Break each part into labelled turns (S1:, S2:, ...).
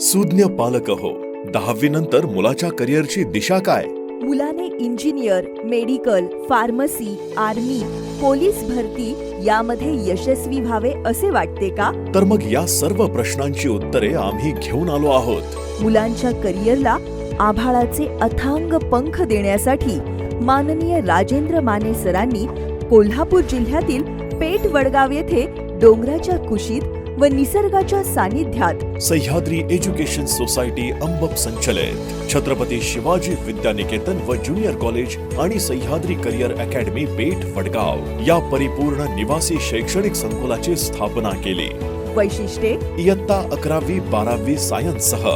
S1: सुज्ञ पालक हो. दहावी नंतर मुलाच्या करिअरची दिशा काय?
S2: मुलाने engineer medical pharmacy army police भरती यामध्ये यशस्वी व्हावे असे वाटते का?
S1: तर मग या सर्व प्रश्नांची उत्तरे आम्ही घेऊन आलो आहोत.
S2: मुलांच्या करिअरला आभाळाचे अथांग पंख देण्यासाठी माननीय राजेंद्र माने सरांनी कोल्हापूर जिल्ह्यातील पेठ वडगाव येथे डोंगराच्या कुशीत व निसर्गाच्या सानिध्यात
S1: सह्याद्री एज्युकेशन सोसायटी अंबप संचलित. छत्रपती शिवाजी विद्यानिकेतन व ज्युनियर कॉलेज आणि सह्याद्री करिअर अकॅडमी पेठ वडगाव या परिपूर्ण निवासी शैक्षणिक संकुलाची स्थापना केली.
S2: वैशिष्ट्ये?
S1: इयत्ता अकरावी बारावी सायन्स सह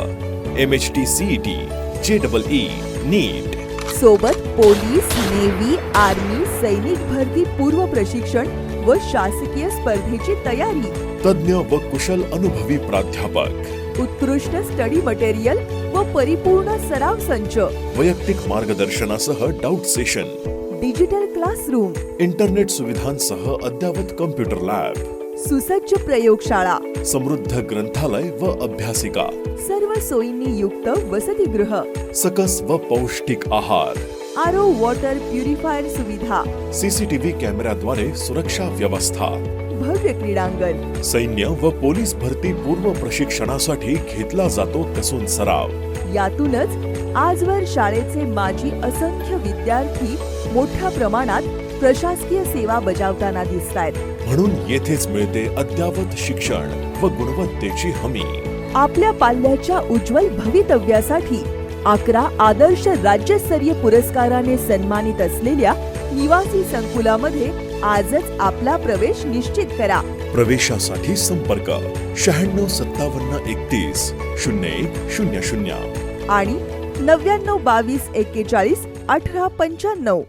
S1: M H T CET J double E NEET.
S2: सोबत पोलीस नेव्ही आर्मी सैनिक भरती पूर्व प्रशिक्षण व शासकीय स्पर्धेची तयारी.
S1: तज्ज्ञ व कुशल अनुभवी प्राध्यापक.
S2: उत्कृष्ट स्टडी मटेरियल व परिपूर्ण सराव संच.
S1: वैयक्तिक मार्गदर्शनासह doubt session
S2: digital classroom
S1: internet सुविधांसह अद्ययावत कम्प्युटर लॅब
S2: सुसज्ज प्रयोगशाळा.
S1: समृद्ध ग्रंथालय व अभ्यासिका.
S2: सर्व सोयींनी युक्त वसतिगृह.
S1: सकस व पौष्टिक आहार.
S2: आरो वॉटर प्युरिफायर सुविधा.
S1: सीसीटीव्ही कॅमेऱ्याद्वारे सुरक्षा व्यवस्था.
S2: भव्य क्रीडांगण.
S1: सैन्य व पोलीस भरती पूर्व प्रशिक्षणासाठी घेतला जातो कसून सराव.
S2: यातूनच आजवर शाळेचे माजी असंख्य विद्यार्थी मोठ्या प्रमाणात प्रशासकीय सेवा बजावताना दिसत आहेत
S1: म्हणून येथेच मिळते अद्यावत शिक्षण व गुणवत्तेची हमी.
S2: आपल्या पाल्याच्या उज्ज्वल भवितव्यासाठी अकरा आदर्श राज्यस्तरीय पुरस्काराने सन्मानित असलेल्या निवासी संकुलामध्ये आजच आपला प्रवेश निश्चित करा.
S1: प्रवेशासाठी संपर्क शहाण्णव सत्तावन्न एकतीस शून्य एक शून्य शून्य.
S2: आणि नव्याण्णव बावीस एक्केचाळीस अठरा पंच्याण्णव.